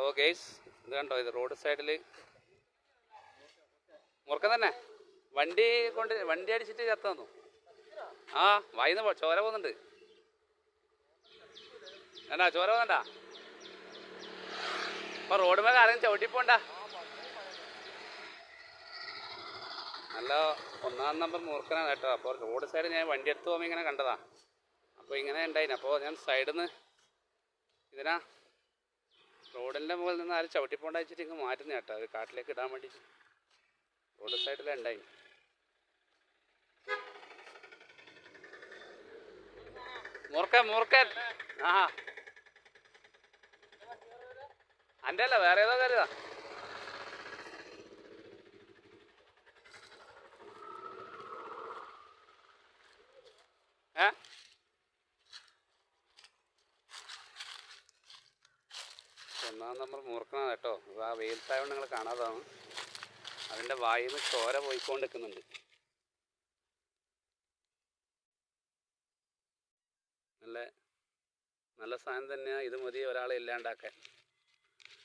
Hello guys ഇത് കണ്ടോ ഇത് റോഡ് സൈഡിൽ മുറുക്കം തന്നെ. വണ്ടി കൊണ്ട് വണ്ടി അടിച്ചിട്ട് ചത്ത തന്നു ആ വായിന്ന് ചോര പോകുന്നുണ്ട്. എന്നാ ചോര പോകുന്നുണ്ടാ അപ്പൊ റോഡ് മേലെ ആരെങ്കിലും ചവിട്ടിപ്പോണ്ട? നല്ല ഒന്നാം നമ്പർ മുറുക്കനാണ് കേട്ടോ. അപ്പോൾ റോഡ് സൈഡ് ഞാൻ വണ്ടി എടുത്ത് പോകുമ്പോൾ ഇങ്ങനെ കണ്ടതാ. അപ്പോൾ ഇങ്ങനെ ഉണ്ടായിന്. അപ്പോൾ ഞാൻ സൈഡിൽ നിന്ന് ഇതിനാ റോഡിന്റെ മുകളിൽ നിന്ന് ആരും ചവിട്ടിപ്പോണ്ട വെച്ചിട്ട് ഇങ്ങ് മാറ്റുന്ന കേട്ടോ. അത് കാട്ടിലേക്ക് ഇടാൻ വേണ്ടി റോഡ് സൈഡിലാണ് ഉണ്ടായി. മൂർക്കൻ മൂർക്കൻ ആ എന്റെ അല്ല വേറെ ഏതോ കരുതാ ഏ? ഒന്നാം നമ്പർ മൂർക്കണം കേട്ടോ. ആ വെയിലത്തായതുകൊണ്ട് നിങ്ങൾ കാണാതാണ് അതിന്റെ വായിൽ നിന്ന് ചോര പോയിക്കൊണ്ട് നിൽക്കുന്നുണ്ട് നല്ല നല്ല സാധനം തന്നെയാണ് ഇത് മതി ഒരാളെ ഇല്ലാണ്ടാക്കാൻ.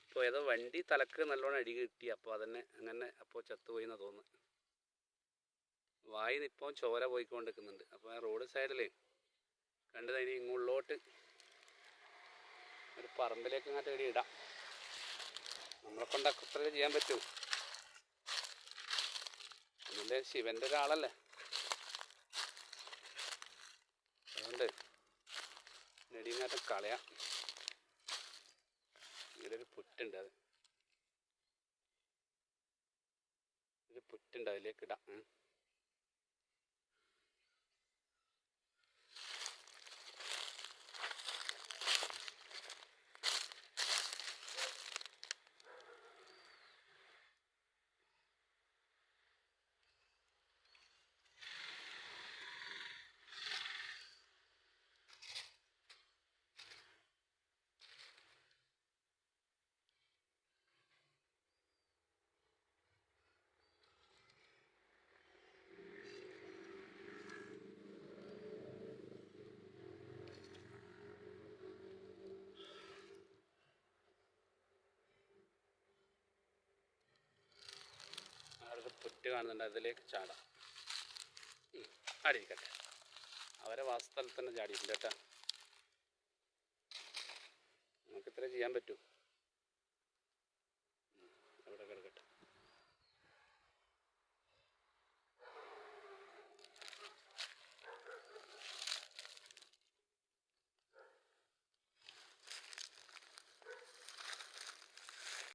ഇപ്പോൾ ഏതോ വണ്ടി തലക്ക് നല്ലോണം അടി കിട്ടി. അപ്പോൾ അതന്നെ അങ്ങനെ അപ്പോൾ ചത്തുപോയി എന്നാണ് തോന്നുന്നു. വായിൽ ഇപ്പോൾ ചോര പോയിക്കൊണ്ട് നിൽക്കുന്നുണ്ട് അപ്പോൾ ആ റോഡ് സൈഡിൽ കണ്ടത് ഇനി ഇങ്ങോട്ട് ഒരു പറമ്പിലേക്ക് അങ്ങോട്ട് ഇടാം. നമ്മളെ കൊണ്ടൊക്കെ ഇത്രയും ചെയ്യാൻ പറ്റൂ. അതിന്റെ ശിവന്റെ ഒരാളല്ലേ? അതുകൊണ്ട് നെടിയങ്ങാറ്റം കളയാം. ഇതിലൊരു പുറ്റുണ്ട് അത്. ഒരു പുറ്റുണ്ട് അതിലേക്ക് ഇടാം. പുറ്റ് കാണുന്നുണ്ട്. അതിലേക്ക് ചാടാം. ആടിയിരിക്കട്ടെ അവരെ വാസസ്ഥലത്ത് തന്നെ ചാടിയിട്ടുണ്ട് കേട്ടോ. നമുക്ക് ഇത്ര ചെയ്യാൻ പറ്റൂ.